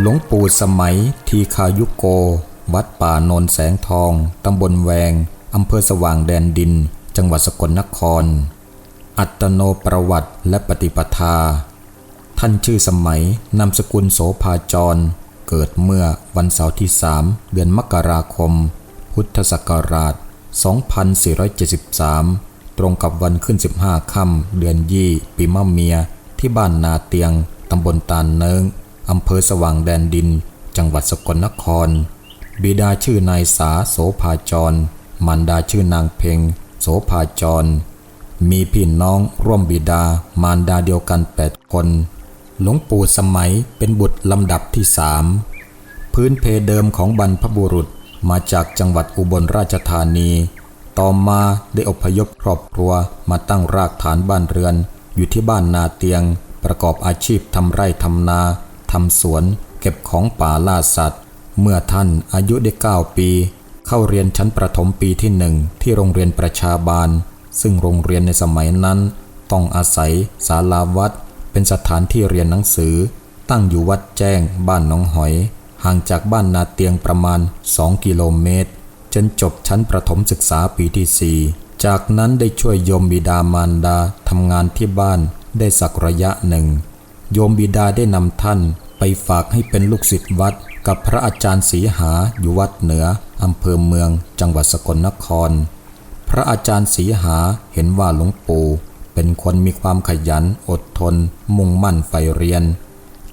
หลวงปู่สมัย ทีคายุโก วัดป่าโนนแสงทอง ตำบลแวง อำเภอสว่างแดนดิน จังหวัดสกลนคร อัตโนประวัติและปฏิปทา ท่านชื่อสมัย นามสกุลโสภาจร เกิดเมื่อวันเสาร์ที่สามเดือนมกราคม พุทธศักราช 2473 ตรงกับวันขึ้น 15 ค่ำเดือนยี่ ปีมะเมีย ที่บ้านนาเตียง ตำบลตาลเนิง อำเภอสว่างแดนดิน จังหวัดสกลนคร บิดาชื่อนายสาโสภาจร มารดาชื่อนางเพ็งโสภาจร มีพี่น้องร่วมบิดามารดาเดียวกัน 8 คน หลวงปู่สมัยเป็นบุตรลำดับที่สามพื้นเพเดิมของบรรพบุรุษมาจากจังหวัดอุบลราชธานี ต่อมาได้อพยพครอบครัวมาตั้งรากฐานบ้านเรือน อยู่ที่บ้านนาเตียง ประกอบอาชีพทำไร่ทำนา ทำสวน เก็บของป่าล่าสัตว์ เมื่อท่านอายุได้ 9 ปี เข้าเรียนชั้นประถมปีที่หนึ่งที่โรงเรียนประชาบาล ซึ่งโรงเรียนในสมัยนั้น ต้องอาศัยศาลาวัด เป็นสถานที่เรียนหนังสือ ตั้งอยู่วัดแจ้ง บ้านหนองหอย ห่างจากบ้านนาเตียงประมาณ 2 กิโลเมตร จนจบชั้นประถมศึกษาปีที่ 4 จากนั้นได้ช่วยโยมบิดามารดาทำงานที่บ้านได้สักระยะหนึ่ง โยมบิดาได้นำท่าน ไปฝากให้เป็นลูกศิษย์วัดกับพระอาจารย์ศรีหาอยู่วัดเหนืออำเภอเมือง จังหวัดสกลนคร พระอาจารย์ศรีหาเห็นว่าหลวงปู่เป็นคนมีความขยันอดทน มุ่งมั่นใฝ่เรียน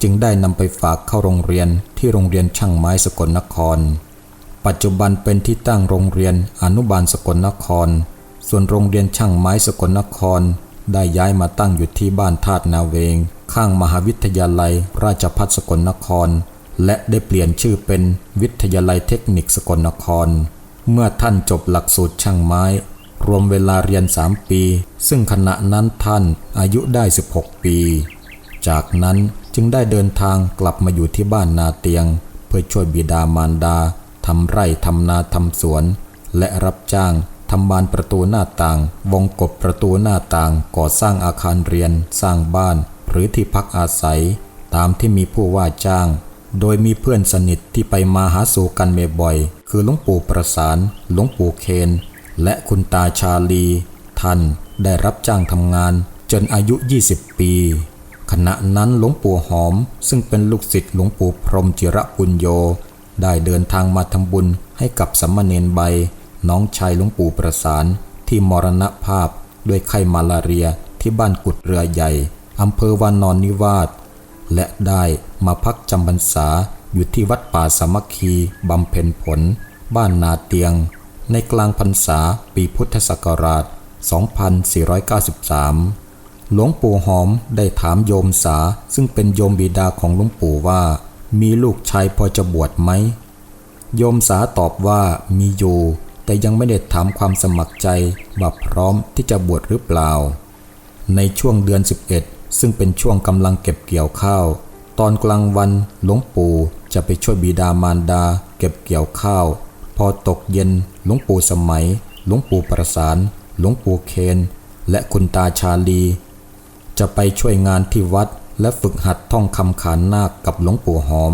จึงได้นำไปฝากเข้าโรงเรียนที่โรงเรียนช่างไม้สกลนคร ปัจจุบันเป็นที่ตั้งโรงเรียนอนุบาลสกลนคร ส่วนโรงเรียนช่างไม้สกลนคร ได้ย้ายมาตั้งอยู่ที่บ้านธาตุนาเวง ข้างมหาวิทยาลัย ราชภัฏสกลนคร และได้เปลี่ยนชื่อเป็นวิทยาลัยเทคนิคสกลนคร เมื่อท่านจบหลักสูตรช่างไม้ รวมเวลาเรียน 3 ปี ซึ่งขณะนั้นท่านอายุได้ 16 ปี จากนั้นจึงได้เดินทางกลับมาอยู่ที่บ้านนาเตียง เพื่อช่วยบิดามารดาทำไร่ทำนาทำสวน และรับจ้าง ทำบานประตูหน้าต่าง วงกบประตูหน้าต่าง ก่อสร้างอาคารเรียน สร้างบ้าน หรือที่พักอาศัย ตามที่มีผู้ว่าจ้าง โดยมีเพื่อนสนิทที่ไปมาหาสู่กันเมบ่อย คือหลวงปู่ประสาน หลวงปู่เคน และคุณตาชาลี ท่านได้รับจ้างทำงานจนอายุ 20 ปี ขณะนั้นหลวงปู่หอม ซึ่งเป็นลูกศิษย์หลวงปู่พรหมจิระปุญโย ได้เดินทางมาทำบุญให้กับสัมมาเนนใบ น้องชายหลวงปู่ประสานที่มรณภาพด้วยไข้มาลาเรียที่บ้านกุดเรือใหญ่อำเภอวานอนนิวาสและได้มาพักจำพรรษาอยู่ที่วัดป่าสามัคคีบำเพ็ญผล บ้านนาเตียง ในกลางพรรษาปีพุทธศักราช 2493 หลวงปู่หอมได้ถามโยมสาซึ่งเป็นโยมบิดาของหลวงปู่ว่า มีลูกชายพอจะบวชไหม โยมสาตอบว่ามีอยู่ แต่ยังไม่ได้ถามความสมัครใจว่าพร้อมที่จะบวชหรือเปล่า ในช่วงเดือน 11 ซึ่งเป็นช่วงกำลังเก็บเกี่ยวข้าว ตอนกลางวันหลวงปู่จะไปช่วยบิดามารดา เก็บเกี่ยวข้าว พอตกเย็นหลวงปู่สมัย หลวงปู่ประสาน หลวงปู่เคน และคุณตาชาลี จะไปช่วยงานที่วัดและฝึกหัดท่องคำขานนาคกับหลวงปู่หอม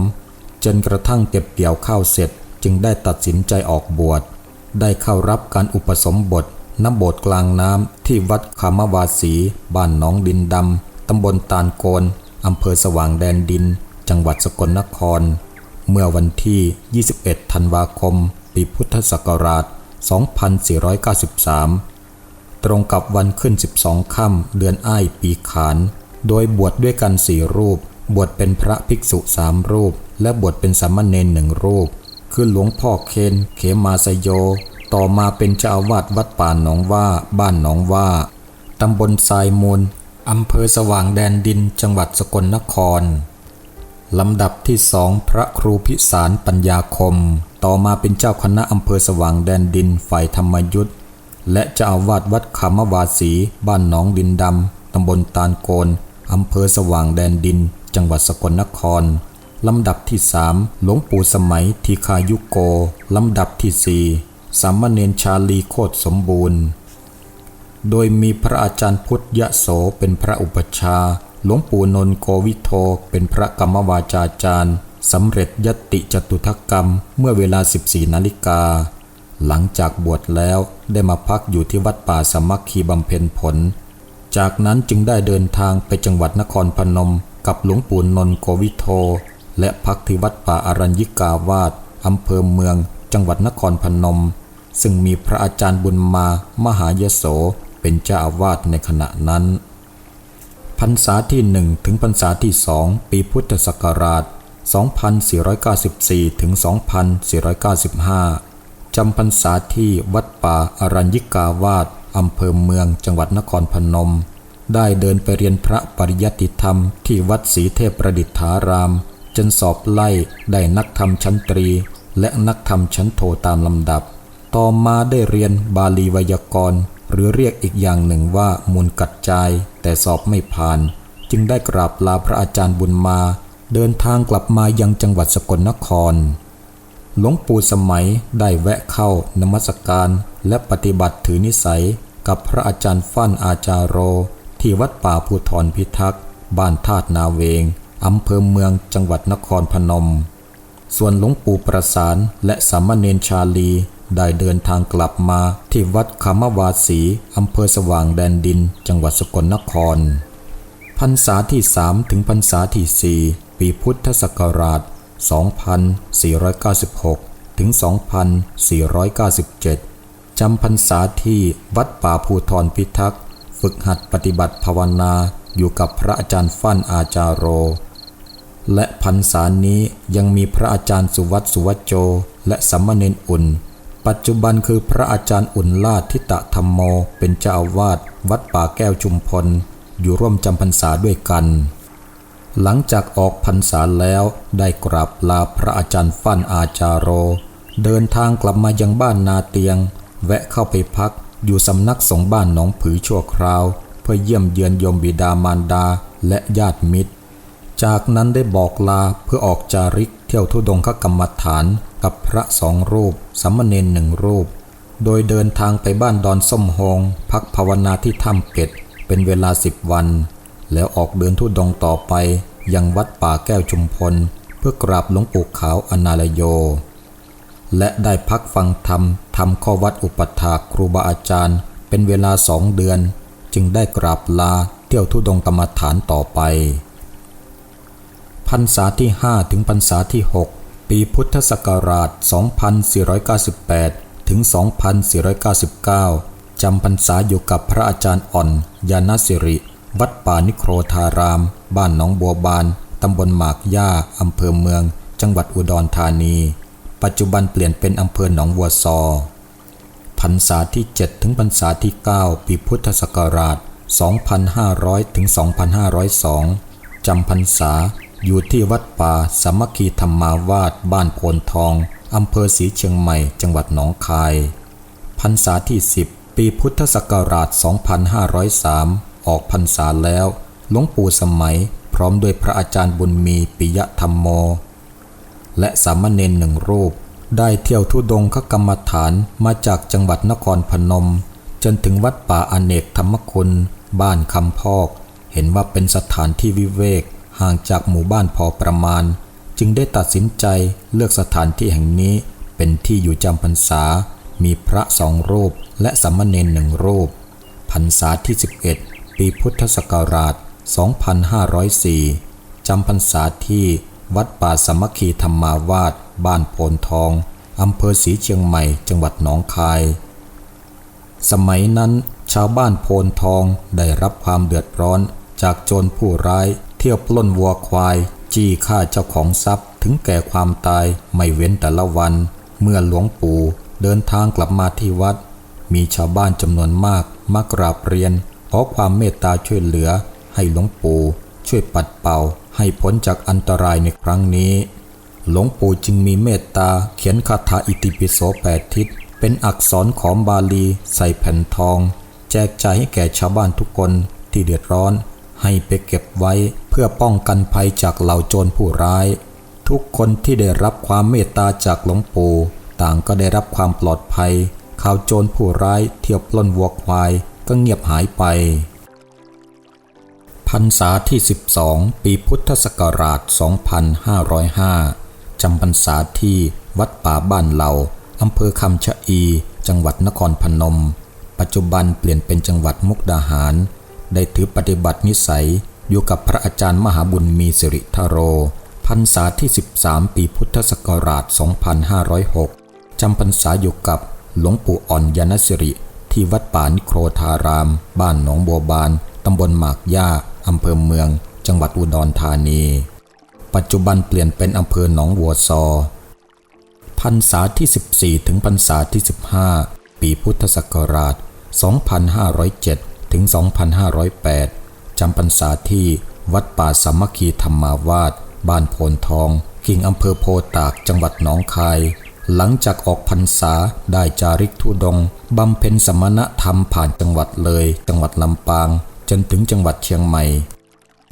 จนกระทั่งเก็บเกี่ยวข้าวเสร็จจึงได้ตัดสินใจออกบวช ได้เข้ารับการอุปสมบทณโบสถ์กลางน้ำที่วัดคามวาสี บ้านหนองดินดำ ตำบลตาลโกน อำเภอสว่างแดนดิน จังหวัดสกลนคร เมื่อวันที่ 21 ธันวาคม ปีพุทธศักราช 2493 ตรงกับวันขึ้น 12 ค่ำเดือนอ้ายปีขาน โดยบวชดด้วยกันสี่รูป บวชเป็นพระภิกษุสามรูป และบวชเป็นสามเณรหนึ่งรูป คือหลวงพ่อเคนเขมาสโย ต่อมาเป็นเจ้าอาวาสวัดป่าหนองว่าบ้านหนองว่า ตำบลทรายมูลอำเภอสว่างแดนดินจังหวัดสกลนคร ลำดับที่สองพระครูพิสารปัญญาคม ต่อมาเป็นเจ้าคณะอำเภอสว่างแดนดินฝ่ายธรรมยุทธและเจ้าอาวาสวัดคามวาสี บ้านหนองดินดำตำบลตาลโกนอำเภอสว่างแดนดิน จังหวัดสกลนคร ลำดับที่สามหลวงปู่สมัยทีคายุโก ลำดับที่สี่สามเณรชาลีโคตสมบูรณ์ โดยมีพระอาจารย์พุทธยโสเป็นพระอุปชาหลวงปู่นนโกวิโทเป็นพระกรรมวาจาจารย์สำเร็จยติจตุทกรรมเมื่อเวลา 14 นาฬิกา หลังจากบวชแล้วได้มาพักอยู่ที่วัดป่าสมัคคีบำเพ็ญผล จากนั้นจึงได้เดินทางไปจังหวัดนครพนมกับหลวงปู่นนโกวิโท และพักที่วัดป่าอารัญญิกาวาสอำเภอเมือง จังหวัดนครพนม ซึ่งมีพระอาจารย์บุญมามหายโสเป็นเจ้าอาวาสในขณะนั้นพรรษาที่หนึ่งถึงพรรษาที่สองปีพุทธศักราช 2494 ถึง 2495 จำพรรษาที่วัดป่าอารัญญิกาวาสอำเภอเมืองจังหวัดนครพนม ได้เดินไปเรียนพระปริยัติธรรมที่วัดศรีเทพประดิษฐาราม จนสอบไล่ได้นักธรรมชั้นตรี และนักธรรมชั้นโทตามลำดับ ต่อมาได้เรียนบาลีไวยากรณ์ หรือเรียกอีกอย่างหนึ่งว่ามูลกัดจาย แต่สอบไม่ผ่าน จึงได้กราบลาพระอาจารย์บุญมา เดินทางกลับมายังจังหวัดสกลนคร หลวงปู่สมัยได้แวะเข้านมัสการและปฏิบัติถือนิสัยกับพระอาจารย์ฟั่นอาจารโร ที่วัดป่าภูทรพิทักษ์ บ้านธาตุนาเวง อำเภอเมืองจังหวัดนครพนม ส่วนหลวงปู่ประสานและสามเณรชาลีได้เดินทางกลับมาที่วัดคามวาสีอำเภอสว่างแดนดิน จังหวัดสกลนคร พรรษาที่สามถึงพรรษาที่สี่ปีพุทธศักราช 2496 ถึง 2497 จำพรรษาที่วัดป่าภูทรพิทักษ์ ฝึกหัดปฏิบัติภาวนาอยู่กับพระอาจารย์ฟั่นอาจารโร และพรรษานี้ยังมีพระอาจารย์สุวัตสุวัจโจ และสัมมเนนอุ่น ปัจจุบันคือพระอาจารย์อุ่นลาดทิตะธรรมโม เป็นเจ้าอาวาสวัดป่าแก้วชุมพล อยู่ร่วมจำพรรษาด้วยกัน หลังจากออกพรรษาแล้วได้กราบลาพระอาจารย์ฟั่นอาจารโร เดินทางกลับมายังบ้านนาเตียง แวะเข้าไปพักอยู่สำนักสงฆ์บ้านหนองผือชั่วคราว เพื่อเยี่ยมเยือนยมบิดามารดาและญาติมิตร จากนั้นได้บอกลาเพื่อออกจาริกเที่ยวทุดงคกรรมฐานกับพระสองรูปสัมมเนนหนึ่งรูป โดยเดินทางไปบ้านดอนส้มโฮงพักภาวนาที่ถ้ำเก็ดเป็นเวลาสิบวัน แล้วออกเดินทุดงต่อไป ยังวัดป่าแก้วชุมพล เพื่อกราบหลวงปู่ขาวอนาลโย และได้พักฟังธรรมทำข้อวัดอุปถากครูบาอาจารย์ เป็นเวลาสองเดือน จึงได้กราบลาเที่ยวทุดงกรรมฐานต่อไป พรรษาที่ 5 ถึงพรรษาที่ 6 ปีพุทธศักราช 2498 ถึง 2499 จำพรรษาอยู่กับพระอาจารย์อ่อนยาณสิริ วัดป่านิโครธาราม บ้านหนองบัวบาน ตำบลหมากย่า อำเภอเมือง จังหวัดอุดรธานี ปัจจุบันเปลี่ยนเป็นอำเภอหนองบัวซอพรรษาที่ 7 ถึงพรรษาที่ 9 ปีพุทธศักราช 2500 ถึง 2502 จำพรรษา อยู่ที่วัดป่าสามัคคีธรรมาวาสบ้านโพนทอง อำเภอศรีเชียงใหม่ จังหวัดหนองคาย พรรษาที่ 10 ปีพุทธศักราช 2503 ออกพรรษาแล้ว หลวงปู่สมัย พร้อมด้วยพระอาจารย์บุญมีปิยธรรมโม และสามเณรหนึ่งรูป ได้เที่ยวทุดงคกรรมฐานมาจากจังหวัดนครพนม จนถึงวัดป่าอเนกธรรมคุณ บ้านคำพอก เห็นว่าเป็นสถานที่วิเวก ห่างจากหมู่บ้านพอประมาณ จึงได้ตัดสินใจเลือกสถานที่แห่งนี้เป็นที่อยู่จำพรรษา มีพระสองรูปและสามมเณรหนึ่งรูป พรรษาที่ 11 ปีพุทธศักราช 2504 จำพรรษาที่วัดป่าสมัคคีธรรมาวาสบ้านโพนทอง อำเภอศรีเชียงใหม่ จังหวัดหนองคาย สมัยนั้นชาวบ้านโพนทองได้รับความเดือดร้อนจากโจรผู้ร้าย เที่ยวปล้นวัวควาย จี้ฆ่าเจ้าของทรัพย์ ถึงแก่ความตายไม่เว้นแต่ละวัน เมื่อหลวงปู่เดินทางกลับมาที่วัด มีชาวบ้านจำนวนมากมากราบเรียนขอความเมตตาช่วยเหลือ ให้หลวงปู่ช่วยปัดเป่า ให้พ้นจากอันตรายในครั้งนี้ หลวงปู่จึงมีเมตตาเขียนคาถาอิติปิโสแปดทิศ เป็นอักษรของบาลีใส่แผ่นทอง แจกจ่ายให้แก่ชาวบ้านทุกคนที่เดือดร้อน ให้ไปเก็บไว้ พื่อป้องกันภัยจากเหล่าโจรผู้ร้าย ทุกคนที่ได้รับความเมตตาจากหลวงปู่ต่างก็ได้รับความปลอดภัย ข่าวโจรผู้ร้ายเที่ยวปล้นวัวควายก็เงียบหายไป พรรษาที่ 12 ปีพุทธศักราช 2505 จำพรรษาที่วัดป่าบ้านเหล่าอำเภอคำชะอี จังหวัดนครพนม ปัจจุบันเปลี่ยนเป็นจังหวัดมุกดาหาร ได้ถือปฏิบัตินิสัย อยู่กับพระอาจารย์มหาบุญมีสิริทโร พรรษาที่ 13 ปีพุทธศักราช 2506 จำพรรษาอยู่กับหลวงปู่อ่อนยานสิริ ที่วัดป่านิโครธาราม บ้านหนองบัวบาน ตำบลหมากย่าอำเภอเมือง จังหวัดอุดรธานี ปัจจุบันเปลี่ยนเป็นอำเภอหนองวัวซอ พรรษาที่ 14 ถึงพรรษาที่ 15 ปีพุทธศักราช 2507 ถึง 2508 จำพรรษาที่วัดป่าสามัคคีธรรมาวาสบ้านโพนทอง กิ่งอำเภอโพตากจังหวัดหนองคาย หลังจากออกพรรษาได้จาริกธุดงบำเพ็ญสมณธรรมผ่านจังหวัดเลย จังหวัดลำปาง จนถึงจังหวัดเชียงใหม่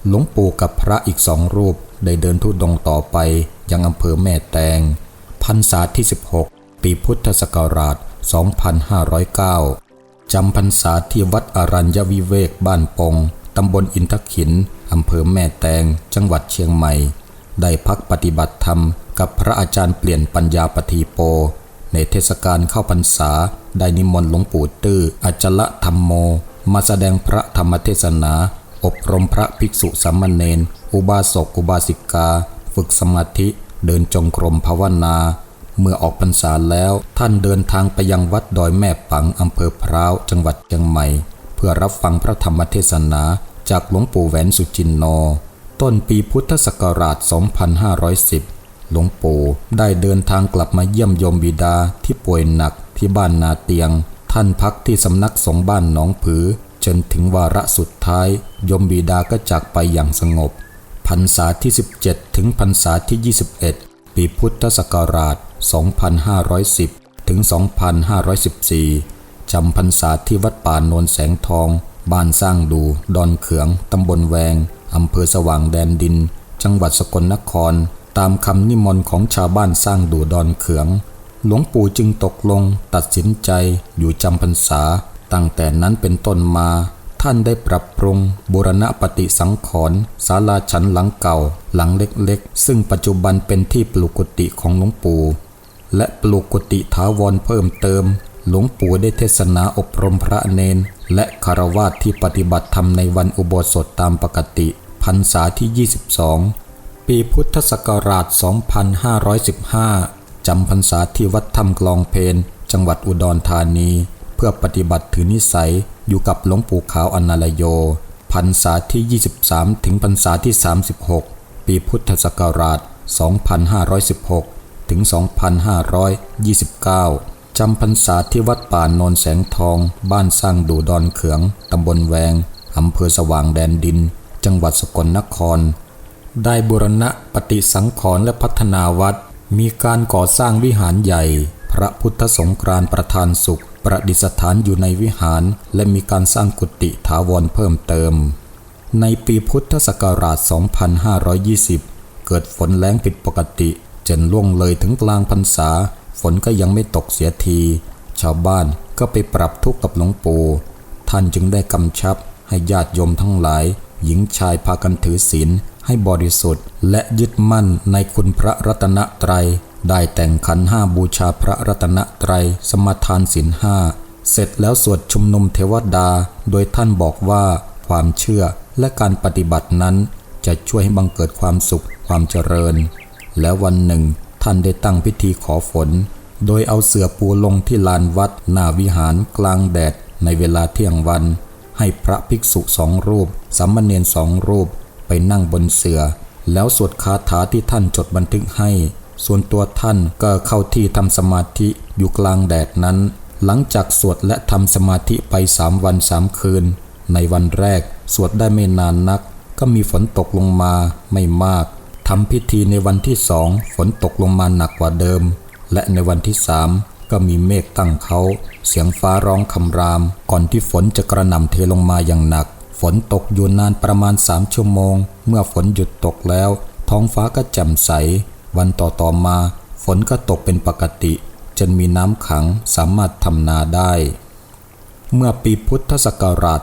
หลวงปู่กับพระอีกสองรูปได้เดินทุดงต่อไปยังอำเภอแม่แตงพรรษาที่ 16 ปีพุทธศักราช 2509จำพรรษาที่วัดอรัญญวิเวกบ้านปง ตำบลอินทขิน อำเภอแม่แตง จังหวัดเชียงใหม่ ได้พักปฏิบัติธรรมกับพระอาจารย์เปลี่ยนปัญญาปทีโป ในเทศกาลเข้าพรรษา ได้นิมนต์หลวงปู่ตื้ออจละธรรมโม มาแสดงพระธรรมเทศนา อบรมพระภิกษุสามเณร อุบาสกอุบาสิกา ฝึกสมาธิเดินจงกรมภาวนา เมื่อออกพรรษาแล้วท่านเดินทางไปยังวัดดอยแม่ปังอำเภอพร้าว จังหวัดเชียงใหม่ เพื่อรับฟังพระธรรมเทศนา จากหลวงปู่แหวนสุจินโน ต้นปีพุทธศักราช 2510 หลวงปู่ได้เดินทางกลับมาเยี่ยมยมบิดาที่ป่วยหนักที่บ้านนาเตียง ท่านพักที่สำนักสงฆ์บ้านหนองผือ จนถึงวาระสุดท้าย ยมบิดาก็จากไปอย่างสงบ พรรษาที่ 17 ถึงพรรษาที่ 21 ปีพุทธศักราช 2510 ถึง 2514จำพรรษาที่วัดป่าโนนแสงทอง บ้านสร้างดู ดอนเขืองตำบลแวงอำเภอสว่างแดนดิน จังหวัดสกลนคร ตามคำนิมนต์ของชาวบ้านสร้างดูดอนเขือง หลวงปู่จึงตกลง ตัดสินใจอยู่จำพรรษา ตั้งแต่นั้นเป็นต้นมา ท่านได้ปรับปรุงบูรณะปฏิสังขรณ์ศาลาฉันหลังเก่า หลังเล็กๆ ซึ่งปัจจุบันเป็นที่ปลูกกุฏิของหลวงปู่และปลูกกุฏิถาวรเพิ่มเติม หลวงปู่ได้เทศนาอบรมพระเนน และคารวาสที่ปฏิบัติธรรมในวันอุโบสถตามปกติพรรษาที่ 22 ปีพุทธศักราช 2515 จำพรรษาที่วัดถ้ำกลองเพนจังหวัดอุดรธานี เพื่อปฏิบัติถือนิสัยอยู่กับหลวงปู่ขาวอนาลโยพรรษาที่ 23 ถึงพรรษาที่ 36 ปีพุทธศักราช 2516 ถึง 2529 จำพรรษาที่วัดป่าโนนแสงทอง บ้านสร้างดูดอนเขือง ตำบลแวง อำเภอสว่างแดนดิน จังหวัดสกลนคร ได้บูรณะปฏิสังขรณ์และพัฒนาวัด มีการก่อสร้างวิหารใหญ่ พระพุทธสงกรานประธานสุข ประดิษฐานอยู่ในวิหาร และมีการสร้างกุฏิถาวรเพิ่มเติม ในปีพุทธศักราช 2520 เกิดฝนแล้งผิดปกติจนล่วงเลยถึงกลางพรรษา ฝนก็ยังไม่ตกเสียที ชาวบ้านก็ไปปรับทุกข์กับหลวงปู่ท่านจึงได้กำชับให้ญาติโยมทั้งหลาย หญิงชายพากันถือศีลให้บริสุทธิ์ และยึดมั่นในคุณพระรัตนตรัย ได้แต่งขันห้าบูชาพระรัตนตรัย สมทานศีลห้า เสร็จแล้วสวดชุมนุมเทวดา โดยท่านบอกว่าความเชื่อและการปฏิบัตินั้น จะช่วยให้บังเกิดความสุขความเจริญ แล้ววันหนึ่ง ท่านได้ตั้งพิธีขอฝน โดยเอาเสื่อปูลงที่ลานวัดหน้าวิหารกลางแดดในเวลาเที่ยงวัน ให้พระภิกษุสองรูปสามเณรสองรูป ไปนั่งบนเสื่อ แล้วสวดคาถาที่ท่านจดบันทึกให้ ส่วนตัวท่านก็เข้าที่ทำสมาธิอยู่กลางแดดนั้น หลังจากสวดและทำสมาธิไปสามวันสามคืน ในวันแรกสวดได้ไม่นานนัก ก็มีฝนตกลงมาไม่มาก ทำพิธีในวันที่สองฝนตกลงมาหนักกว่าเดิม และในวันที่สามก็มีเมฆตั้งเขา เสียงฟ้าร้องคำราม ก่อนที่ฝนจะกระหน่ำเทลงมาอย่างหนัก ฝนตกอยู่นานประมาณสามชั่วโมง เมื่อฝนหยุดตกแล้ว ท้องฟ้าก็แจ่มใส วันต่อต่อมา ฝนก็ตกเป็นปกติ จนมีน้ำขังสามารถทำนาได้ เมื่อปีพุทธศักราช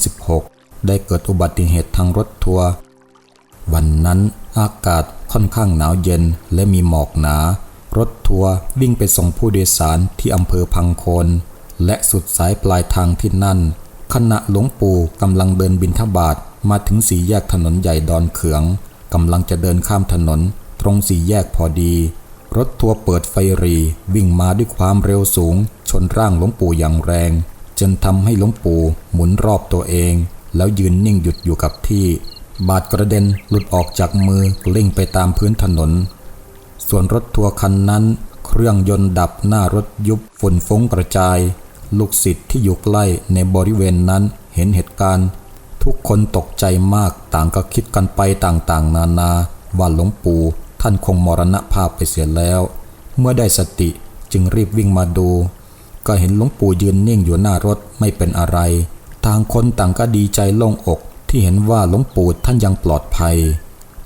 2526 ได้เกิดอุบัติเหตุทางรถทัวร์ วันนั้นอากาศค่อนข้างหนาวเย็นและมีหมอกหนา รถทัวร์วิ่งไปส่งผู้โดยสารที่อำเภอพังโคน และสุดสายปลายทางที่นั่น ขณะหลวงปู่กำลังเดินบินทบาทมาถึงสี่แยกถนนใหญ่ดอนเขืองกำลังจะเดินข้ามถนน ตรงสี่แยกพอดี รถทัวร์เปิดไฟรีวิ่งมาด้วยความเร็วสูง ชนร่างหลวงปู่อย่างแรง จนทำให้หลวงปู่หมุนรอบตัวเอง แล้วยืนนิ่งหยุดอยู่กับที่ บาดกระเด็นหลุดออกจากมือลิงไปตามพื้นถนน ส่วนรถทัวร์คันนั้น เครื่องยนต์ดับหน้ารถยุบฝุ่นฟุ้งกระจาย ลูกศิษย์ที่อยู่ใกล้ในบริเวณนั้นเห็นเหตุการณ์ ทุกคนตกใจมากต่างก็คิดกันไปต่างๆ นานาว่าหลวงปู่ท่านคงมรณภาพไปเสียแล้ว เมื่อได้สติจึงรีบวิ่งมาดู ก็เห็นหลวงปู่ยืนนิ่งอยู่หน้ารถไม่เป็นอะไรต่างคนต่างก็ดีใจโล่งอก ที่เห็นว่าหลวงปู่ท่านยังปลอดภัย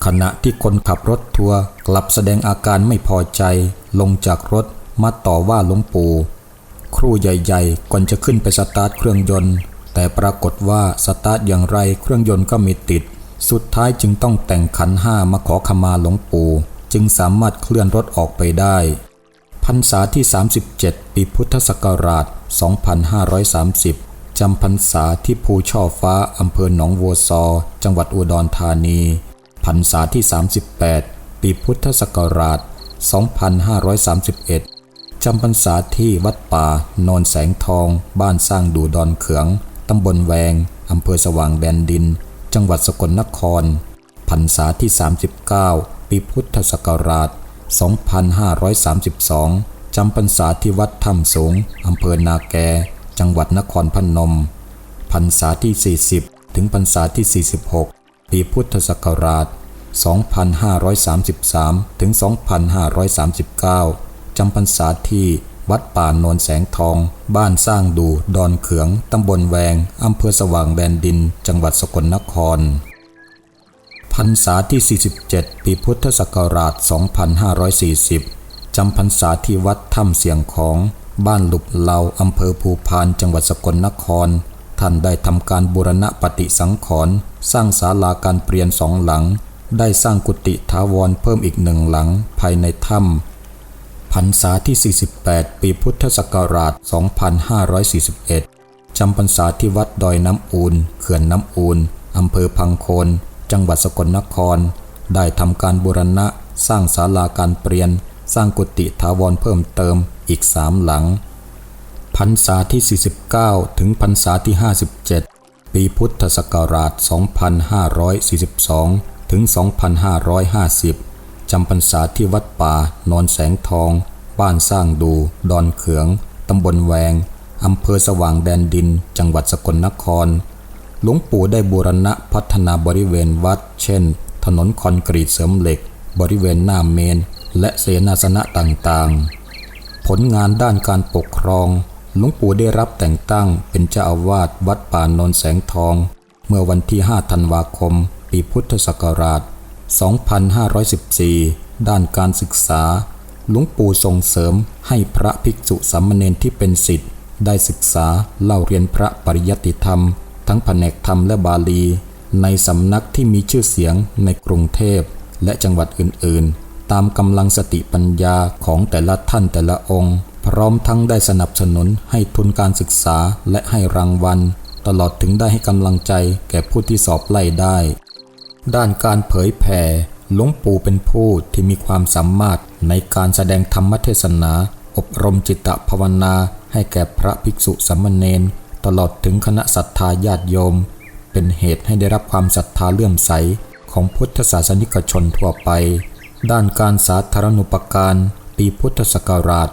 ขณะที่คนขับรถทัวร์กลับแสดงอาการไม่พอใจ ลงจากรถมาต่อว่าหลวงปู่ ครูใหญ่ๆ ก่อนจะขึ้นไปสตาร์ทเครื่องยนต์ แต่ปรากฏว่าสตาร์ทอย่างไรเครื่องยนต์ก็ม่ติด สุดท้ายจึงต้องแต่งขันห้ามาขอขมาหลวงปู่ จึงสามารถเคลื่อนรถออกไปได้พรรษาที่ 37 ปีพุทธศักราช 2530 จำพรรษาที่ภูช่อฟ้าอำเภอหนองวัวซอ จังหวัดอุดรธานีพรรษาที่ 38 ปีพุทธศักราช 2531 จำพรรษาที่วัดป่า โนนแสงทอง บ้านสร้างดูดอนเขือง ตำบลแวง อำเภอสว่างแดนดิน จังหวัดสกลนคร พรรษาที่ 39 ปีพุทธศักราช 2532 จำพรรษาที่วัดถ้ำสงอำเภอนาแก จังหวัดนครพนม พรรษาที่ 40 ถึงพรรษาที่ 46 ปีพุทธศักราช 2533 ถึง 2539 จำพรรษาที่วัดป่าโนนแสงทอง บ้านสร้างดู ดอนเขือง ตำบลแวง อำเภอสว่างแดนดิน จังหวัดสกลนคร พรรษาที่ 47 ปีพุทธศักราช 2540 จำพรรษาที่วัดถ้ำเสียงของ บ้านหลุบเหลาอำเภอภูพานจังหวัดสกลนคร ท่านได้ทำการบูรณะปฏิสังขรณ์สร้างศาลาการเปลี่ยนสองหลัง ได้สร้างกุฏิถาวรเพิ่มอีกหนึ่งหลังภายในถ้ำพรรษาที่ 48 ปีพุทธศักราช 2541 จำพรรษาที่วัดดอยน้ำอูนเขื่อนน้ำอูนอำเภอพังโคน จังหวัดสกลนคร ได้ทำการบูรณะ สร้างศาลาการเปลี่ยน สร้างกุฏิถาวรเพิ่มเติม อีกสามหลัง พรรษาที่ 49 ถึงพรรษาที่ 57 ปีพุทธศักราช 2542 ถึง 2550 จำพรรษาที่วัดป่านอนแสงทอง บ้านสร้างดู ดอนเขือง ตำบลแวง อำเภอสว่างแดนดิน จังหวัดสกลนคร หลวงปู่ได้บูรณะพัฒนาบริเวณวัด เช่น ถนนคอนกรีตเสริมเหล็ก บริเวณหน้าเมนและเสนาสนะต่างๆ ผลงานด้านการปกครอง หลวงปู่ได้รับแต่งตั้งเป็นเจ้าอาวาสวัดป่านนแสงทอง เมื่อวันที่ 5 ธันวาคม ปีพุทธศักราช 2514 ด้านการศึกษา หลวงปู่ส่งเสริมให้พระภิกษุสามเณรที่เป็นศิษย์ได้ศึกษาเล่าเรียนพระปริยัติธรรม ทั้งแผนกธรรมและบาลี ในสำนักที่มีชื่อเสียงในกรุงเทพและจังหวัดอื่นๆ ตามกำลังสติปัญญาของแต่ละท่านแต่ละองค์ พร้อมทั้งได้สนับสนุนให้ทุนการศึกษาและให้รางวัล ตลอดถึงได้ให้กำลังใจแก่ผู้ที่สอบไล่ได้ ด้านการเผยแผ่หลวงปู่เป็นผู้ที่มีความสามารถในการแสดงธรรมเทศนา อบรมจิตภาวนาให้แก่พระภิกษุสามเณรตลอดถึงคณะศรัทธาญาติโยม เป็นเหตุให้ได้รับความศรัทธาเลื่อมใสของพุทธศาสนิกชนทั่วไป ด้านการสาธารณูปการปีพุทธศักราช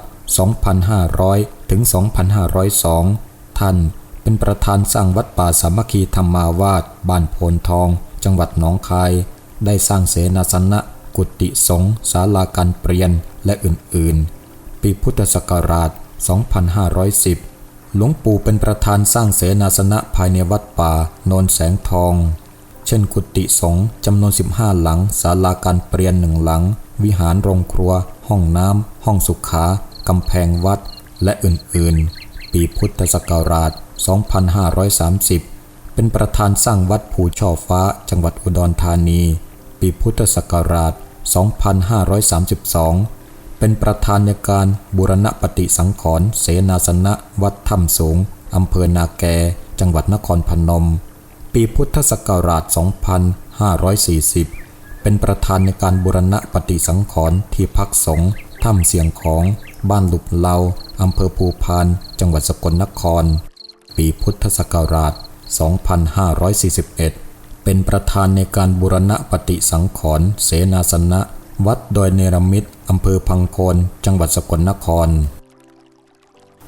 2500 ถึง 2502 ท่านเป็นประธานสร้างวัดป่าสามัคคีธรรมาวาสบ้านโพนทอง จังหวัดหนองคาย ได้สร้างเสนาสนะ กุฏิสงฆ์ศาลาการเปลี่ยนและอื่นๆ ปีพุทธศักราช 2510 หลวงปู่เป็นประธานสร้างเสนาสนะภายในวัดป่าโนนแสงทอง เช่นกุฏิสงฆ์จำนวน 15 หลัง ศาลาการเปลี่ยนหนึ่งหลัง วิหารโรงครัว ห้องน้ำ ห้องสุขากำแพงวัด และอื่นๆ ปีพุทธศักราช 2530 เป็นประธานสร้างวัดภูช่อฟ้า จังหวัดอุดรธานี ปีพุทธศักราช 2532 เป็นประธานในการบูรณปฏิสังขรณ์เสนาสนะ วัดถ้ำสูงอำเภอนาแก จังหวัดนครพนม ปีพุทธศักราช 2540 เป็นประธานในการบูรณะปฏิสังขรณ์ที่พักสงฆ์ถ้ำเสียงของ บ้านหลุบเลาอำเภอภูพาน จังหวัดสกลนคร ปีพุทธศักราช 2541 เป็นประธานในการบูรณะปฏิสังขรณ์เสนาสนะ วัดดอยเนรมิตอำเภอพังโคนจังหวัดสกลนคร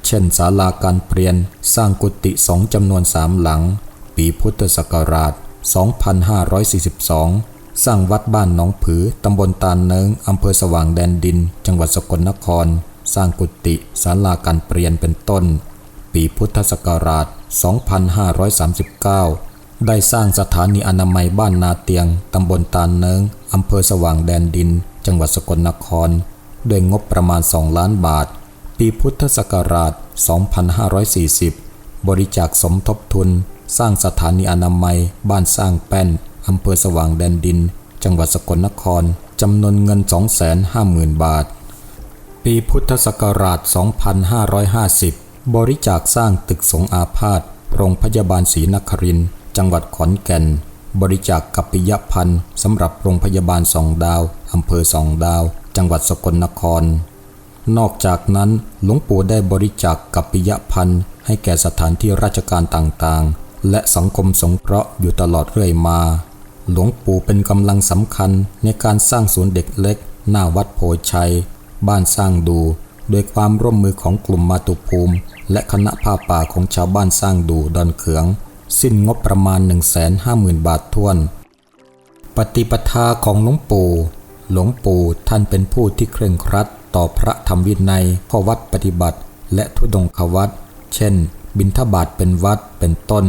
เช่นศาลาการเปลี่ยน สร้างกุฏิสองจำนวนสามหลัง ปีพุทธศักราช 2542 สร้างวัดบ้านหนองผือ ตำบลตาลเนิงอำเภอสว่างแดนดิน จังหวัดสกลนคร สร้างกุฏิศาลาการเปลี่ยนเป็นต้น ปีพุทธศักราช 2539 ได้สร้างสถานีอนามัยบ้านนาเตียง ตำบลตาลเนิงอำเภอสว่างแดนดิน จังหวัดสกลนคร ด้วยงบประมาณ 2 ล้านบาท ปีพุทธศักราช 2540 บริจาคสมทบทุน สร้างสถานีอนามัย บ้านสร้างแป้นอำเภอสว่างแดนดิน จังหวัดสกลนครจำนวนเงิน 250,000 บาท ปีพุทธศักราช 2550 บริจาคสร้างตึกสงอาพาธโรงพยาบาลศรีนครินทร์จังหวัดขอนแก่น บริจาคกัปปิยพันธ์สำหรับโรงพยาบาลสองดาวอำเภอสองดาว จังหวัดสกลนคร นอกจากนั้นหลวงปู่ได้บริจาคกัปปิยพันธ์ให้แก่สถานที่ราชการต่างๆ และสังคมสงเคราะห์อยู่ตลอดเรื่อยมา หลวงปู่เป็นกำลังสำคัญในการสร้างศูนย์เด็กเล็ก หน้าวัดโพชัย บ้านสร้างดู โดยความร่วมมือของกลุ่มมาตุภูมิ และคณะผ้าป่าของชาวบ้านสร้างดูดอนเขือง สิ้นงบประมาณ 150,000 บาทท้วน ปฏิปทาของหลวงปู่ หลวงปู่ท่านเป็นผู้ที่เคร่งครัดต่อพระธรรมวินัยข้อวัดปฏิบัติ และทุดงควัดเช่น บิณฑบาตเป็นวัดเป็นต้น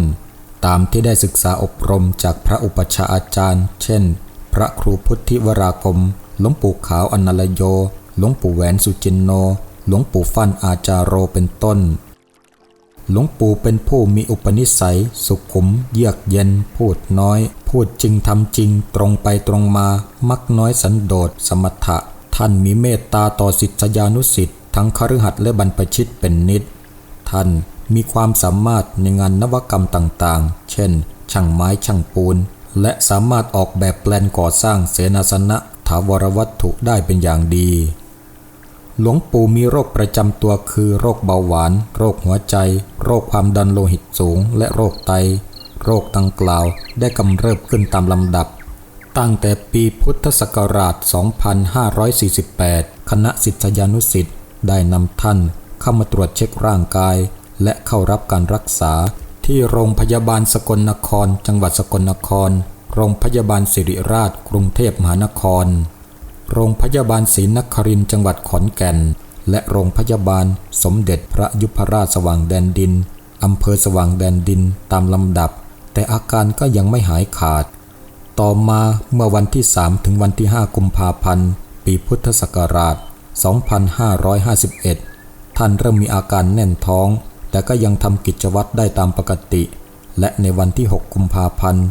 ตามที่ได้ศึกษาอบรมจากพระอุปชาอาจารย์ เช่น พระครูพุทธิวราคมหลวงปู่ขาวอนัลโย หลวงปู่แหวนสุจินโน หลวงปู่ฟั่นอาจารโรเป็นต้น หลวงปู่เป็นผู้มีอุปนิสัย สุขุม เยือกเย็น พูดน้อย พูดจริงทำจริง ตรงไปตรงมา มักน้อยสันโดษ สมถะ ท่านมีเมตตาต่อสิทธิยานุสิทธิ์ทั้งคฤหัสถ์และบรรพชิตเป็นนิด ท่าน มีความสามารถในงานนวกรรมต่างๆ เช่น ช่างไม้ช่างปูน และสามารถออกแบบแปลนก่อสร้างเสนาสนะถาวรวัตถุได้เป็นอย่างดี หลวงปู่มีโรคประจำตัวคือโรคเบาหวาน โรคหัวใจ โรคความดันโลหิตสูง และโรคไต โรคดังกล่าวได้กำเริบขึ้นตามลำดับ ตั้งแต่ปีพุทธศักราช 2548 คณะศิษยานุศิษย์ได้นำท่านเข้ามาตรวจเช็คร่างกาย และเข้ารับการรักษาที่โรงพยาบาลสกลนคร จังหวัดสกลนคร โรงพยาบาลสิริราช กรุงเทพมหานคร โรงพยาบาลศรีนครินจังหวัดขอนแก่น และโรงพยาบาลสมเด็จพระยุพราชสว่างแดนดินอำเภอสว่างแดนดินตามลำดับ แต่อาการก็ยังไม่หายขาด ต่อมาเมื่อวันที่ 3 ถึงวันที่ 5 กุมภาพันธ์ ปีพุทธศักราช 2551 ท่านเริ่มมีอาการแน่นท้อง แต่ก็ยังทำกิจวัตรได้ตามปกติ และในวันที่ 6 กุมภาพันธ์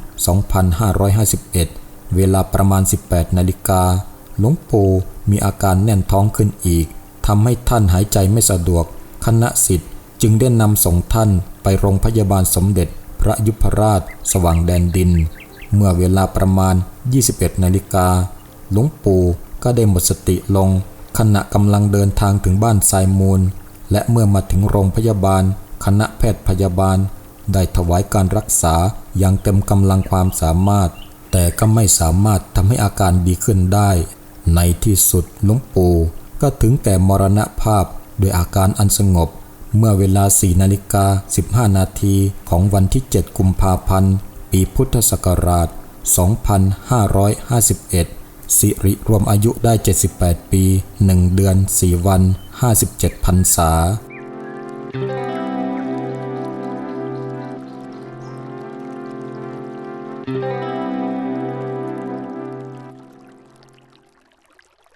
2551 เวลาประมาณ 18 นาฬิกา หลวงปู่มีอาการแน่นท้องขึ้นอีก ทำให้ท่านหายใจไม่สะดวก คณะสิทธิ์จึงได้นำส่งท่านไปโรงพยาบาลสมเด็จพระยุพราช สว่างแดนดิน เมื่อเวลาประมาณ 21 นาฬิกา หลวงปู่ก็ได้หมดสติลง ขณะกำลังเดินทางถึงบ้านทรายมูล และเมื่อมาถึงโรงพยาบาล คณะแพทย์พยาบาล ได้ถวายการรักษาอย่างเต็มกำลังความสามารถ แต่ก็ไม่สามารถทำให้อาการดีขึ้นได้ ในที่สุดหลวงปู่ก็ถึงแก่มรณภาพโดยอาการอันสงบ เมื่อเวลา4นาฬิกา15 นาทีของวันที่ 7 กุมภาพันธ์ ปีพุทธศักราช 2551 สิริรวมอายุได้ 78 ปี 1 เดือน 4 วัน 57พรรษา